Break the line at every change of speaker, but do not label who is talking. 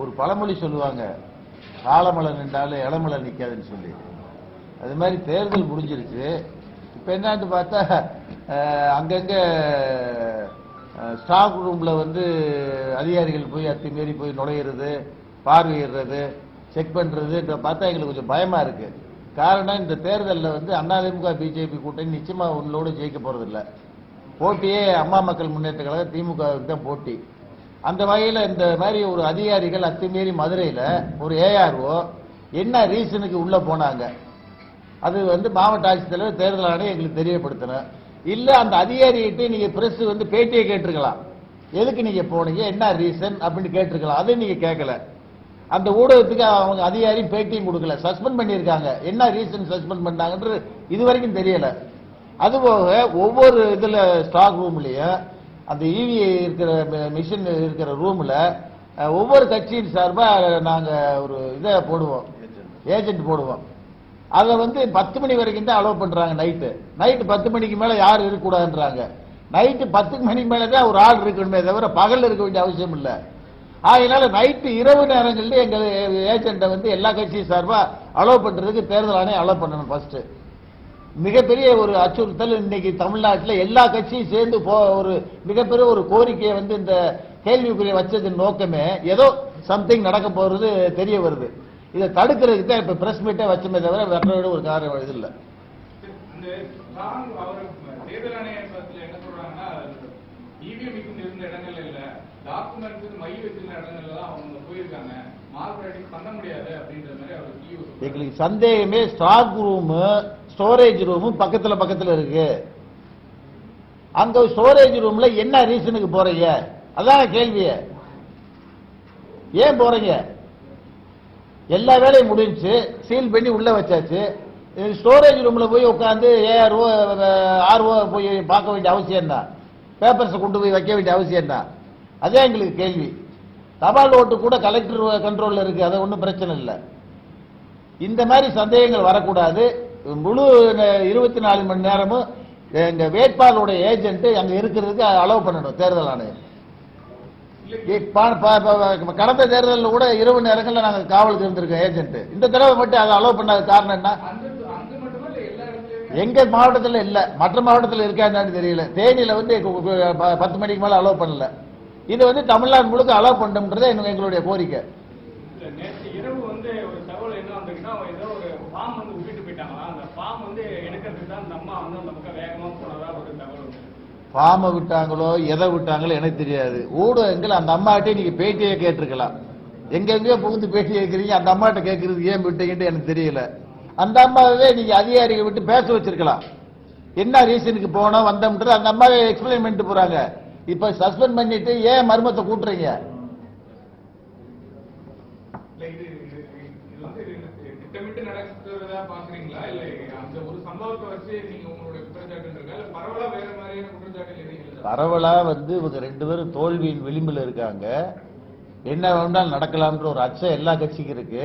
ஒரு பழமொழி சொல்லுவாங்க ஆலமலை நின்றாலும் இளமலை நிற்காதுன்னு சொல்லி. அது மாதிரி தேர்தல் முடிஞ்சிருச்சு இப்போ என்னன்னு பார்த்தா அங்கங்கே ஸ்டாக் ரூமில் வந்து அதிகாரிகள் போய் அத்துமீறி போய் நுழையிறது பார்வையிடுறது செக் பண்ணுறது இப்போ பார்த்தா எங்களுக்கு கொஞ்சம் பயமாக இருக்குது காரணம் இந்த தேர்தலில் வந்து அதிமுக பிஜேபி கூட்டணி நிச்சயமாக உங்களோடு ஜெயிக்க போகிறதில்ல போட்டியே அம்மா மக்கள் முன்னேற்ற கழகம் திமுகவுக்கு தான் போட்டி. அந்த வகையில் இந்த மாதிரி ஒரு அதிகாரிகள் அத்துமீறி மதுரையில் ஒரு ஏஆர்ஓ என்ன ரீசனுக்கு உள்ளே போனாங்க? அது வந்து மாவட்ட ஆட்சித்தலைவர் தேர்தல் ஆணையம் எங்களுக்கு தெரியப்படுத்தணும் இல்லை அந்த அதிகாரிகிட்ட நீங்கள் ப்ரெஸ் வந்து பேட்டியை கேட்டிருக்கலாம். எதுக்கு நீங்கள் போனீங்க? என்ன ரீசன் அப்படின்னு கேட்டிருக்கலாம். அது நீங்கள் கேட்கல அந்த ஊடகத்துக்கு அவங்க அதிகாரியும் பேட்டியும் கொடுக்கல. சஸ்பெண்ட் பண்ணியிருக்காங்க. என்ன ரீசன் சஸ்பெண்ட் பண்ணாங்கன்றது இது வரைக்கும் தெரியலை. அதுபோக ஒவ்வொரு இதில் ஸ்டாக் ரூம்லேயும் அந்த இவி இருக்கிற மிஷின் இருக்கிற ரூமில் ஒவ்வொரு கட்சியின் சார்பாக நாங்கள் ஒரு இதை போடுவோம். ஏஜென்ட் போடுவோம். அதை வந்து பத்து மணி வரைக்கும் தான் அலோவ் பண்ணுறாங்க நைட்டு நைட்டு பத்து மணிக்கு மேலே யாரும் இருக்கக்கூடாதுன்றாங்க. நைட்டு பத்து மணிக்கு மேலே தான் ஒரு ஆள் இருக்கணுமே தவிர பகலில் இருக்க வேண்டிய அவசியம் இல்லை. அதனால நைட்டு இரவு நேரங்களில் எங்கள் ஏஜென்ட்டை வந்து எல்லா கட்சியும் சார்பாக அலோவ் பண்ணுறதுக்கு தேர்தல் ஆணையம் அலோவ் பண்ணணும் ஃபஸ்ட்டு மிகப்பெரிய ஒரு அச்சுறுத்தல் இன்னைக்கு தமிழ்நாட்டில் எல்லா கட்சியும் சேர்ந்து போ ஒரு மிகப்பெரிய ஒரு கோரிக்கையை வந்து இந்த கேள்விக்குரிய வச்சதின் நோக்கமே ஏதோ சம்திங் நடக்க போறது தெரிய வருது. இதை தடுக்கிறதுக்கு தான் இப்ப பிரஸ் மீட்டே வச்சமே தவிர வேற ஒரு காரணம் இது இல்லை. எங்களுக்கு சந்தேகமே ஸ்டாக் ரூமு ஸ்டோரேஜ் ரூமும் பக்கத்தில் பக்கத்தில் இருக்கு. அங்க ஸ்டோரேஜ் ரூம்ல என்ன ரீசனுக்கு போறீங்க? அதான் கேள்விய. ஏன் போறீங்க? எல்லா வேலையும் முடிஞ்சுச்சு சீல் பண்ணி உள்ள வச்சாச்சு. ஸ்டோரேஜ் ரூம்ல போய் உட்காந்து ஏஆர்ஓ ஆர்ஓ போய் பார்க்க வேண்டிய அவசியம் தான் பேப்பர்ஸை கொண்டு போய் வைக்க வேண்டிய அவசியம் தான் அதே எங்களுக்கு கேள்வி. தபால் ஓட்டு கூட கலெக்டர் கண்ட்ரோல்ல இருக்கு அது ஒன்றும் பிரச்சனை இல்லை. இந்த மாதிரி சந்தேகங்கள் வரக்கூடாது. முழு இருபத்தி நாலு மணி நேரமும் எங்க வேட்பாளருடைய ஏஜென்ட் அங்க இருக்கிறதுக்கு அலோவ் பண்ணணும் தேர்தல் ஆணையம். கடந்த தேர்தலில் கூட இரவு நேரங்களில் நாங்கள் காவலுக்கு இருந்திருக்கோம் ஏஜென்ட் இந்த தடவை மட்டும் அதை அலோவ் பண்ணாத காரணம் என்ன? எங்க மாவட்டத்தில் இல்ல. மற்ற மாவட்டத்தில் இருக்கான்னு தெரியல. தேனியில வந்து பத்து மணிக்கு மேல அலோவ் பண்ணல. இது வந்து தமிழ்நாடு முழுக்க அலோவ் பண்ணணும்ன்றதே எங்க- எங்களுடைய கோரிக்கை.
இல்ல, நேற்று இரவு வந்து ஒரு தகவல் என்ன வந்திருக்குன்னா ஏதோ ஒரு ஃபார்ம் வந்து விட்டுட்டு போயிட்டாங்களா? அந்த ஃபார்ம் வந்து எடுக்கிறதுக்கு தான் அந்த அம்மா வந்து அந்த பக்கம் வேகமாக போனதா ஒரு தகவல் வந்து
பாம்பை விட்டாங்களோ எதை விட்டாங்களோ எனக்கு தெரியாது. ஊடகங்கள் அந்த அம்மாட்டே நீங்கள் பேட்டியை கேட்டிருக்கலாம். எங்கெங்கேயோ புகுந்து பேட்டி கேட்குறீங்க அந்த அம்மாட்ட கேட்குறது ஏன் விட்டீங்கன்னு எனக்கு தெரியல. அந்த அம்மாவே நீங்கள் அதிகாரிகள் விட்டு பேச வச்சிருக்கலாம். என்ன ரீசனுக்கு போனோம் வந்தோம்ன்றது அந்த அம்மாவே எக்ஸ்பிளைன் பண்ணிட்டு போகிறாங்க இப்போ சஸ்பெண்ட் பண்ணிட்டு ஏன் மர்மத்தை கூட்டுறீங்க?
இல்ல இது இது வந்து திட்டமிட்டு நடக்கிறதா பாக்குறீங்களா இல்ல அந்த ஒரு சம்பவத்தை வச்சு நீங்க உங்களுடைய இல்ல பரவலா வேற மாதிரியான குற்றச்சாட்டு
பரவலா வந்து இவங்க ரெண்டு பேரும் தோல்வியின் விளிம்பில் இருக்காங்க. என்ன வேணாலும் நடக்கலாம்ன்ற ஒரு அச்சம் எல்லா கட்சிக்கும் இருக்கு.